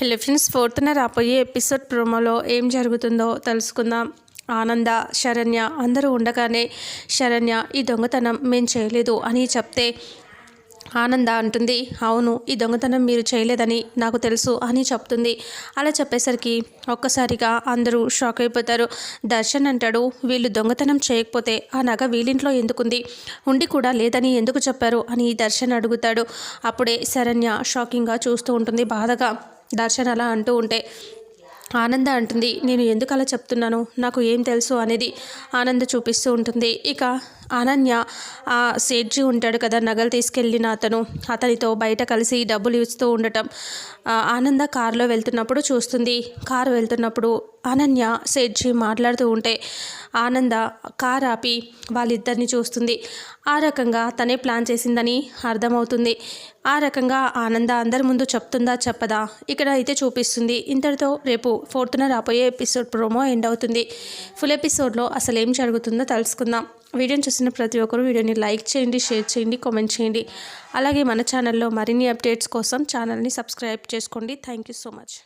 Hello friends ఫోర్త్న రాబోయే episode ప్రోమోలో ఏం జరుగుతుందో తెలుసుకుందాం. ఆనంద శరణ్య అందరూ ఉండగానే శరణ్య ఈ దొంగతనం మేము చేయలేదు అని చెప్తే ఆనంద అంటుంది అవును ఈ దొంగతనం మీరు చేయలేదని నాకు తెలుసు అని చెప్తుంది. అలా చెప్పేసరికి ఒక్కసారిగా అందరూ షాక్ అయిపోతారు. దర్శన్ అంటాడు వీళ్ళు దొంగతనం చేయకపోతే ఆ నగ వీళ్ళింట్లో ఎందుకుంది? ఉండి కూడా లేదని ఎందుకు చెప్పారు? అని దర్శన్ అడుగుతాడు. అప్పుడే శరణ్య షాకింగ్గా చూస్తూ ఉంటుంది బాధగా. దర్శన్ అలా అంటూ ఉంటే ఆనంద అంటుంది నేను ఎందుకు అలా చెప్తున్నాను? నాకు ఏం తెలుసు? అనేది ఆనంద చూపిస్తూ ఉంటుంది. ఇక అనన్య ఆ సేట్జీ ఉంటాడు కదా నగలు తీసుకెళ్ళిన అతను. అతనితో బయట కలిసి డబ్బులు ఇస్తూ ఉండటం ఆనంద కారులో వెళ్తున్నప్పుడు చూస్తుంది. కారు వెళ్తున్నప్పుడు అనన్య సేట్జీ మాట్లాడుతూ ఉంటే ఆనంద కార్ ఆపి వాళ్ళిద్దరిని చూస్తుంది. ఆ రకంగా తనే ప్లాన్ చేసిందని అర్థమవుతుంది. ఆ రకంగా ఆనంద అందరి ముందు చెప్తుందా చెప్పదా? ఇక్కడ అయితే చూపిస్తుంది. ఇంతటితో రేపు ఫోర్త్న రాబోయే ఎపిసోడ్ ప్రోమో ఎండ్ అవుతుంది. ఫుల్ ఎపిసోడ్లో అసలు ఏం జరుగుతుందో తెలుసుకుందాం. వీడియోని చూసిన ప్రతి ఒక్కరు వీడియోని లైక్ చేయండి షేర్ చేయండి కామెంట్ చేయండి. అలాగే మన ఛానల్లో మరిన్ని అప్డేట్స్ కోసం ఛానల్ని సబ్స్క్రైబ్ చేసుకోండి. Thank you so much.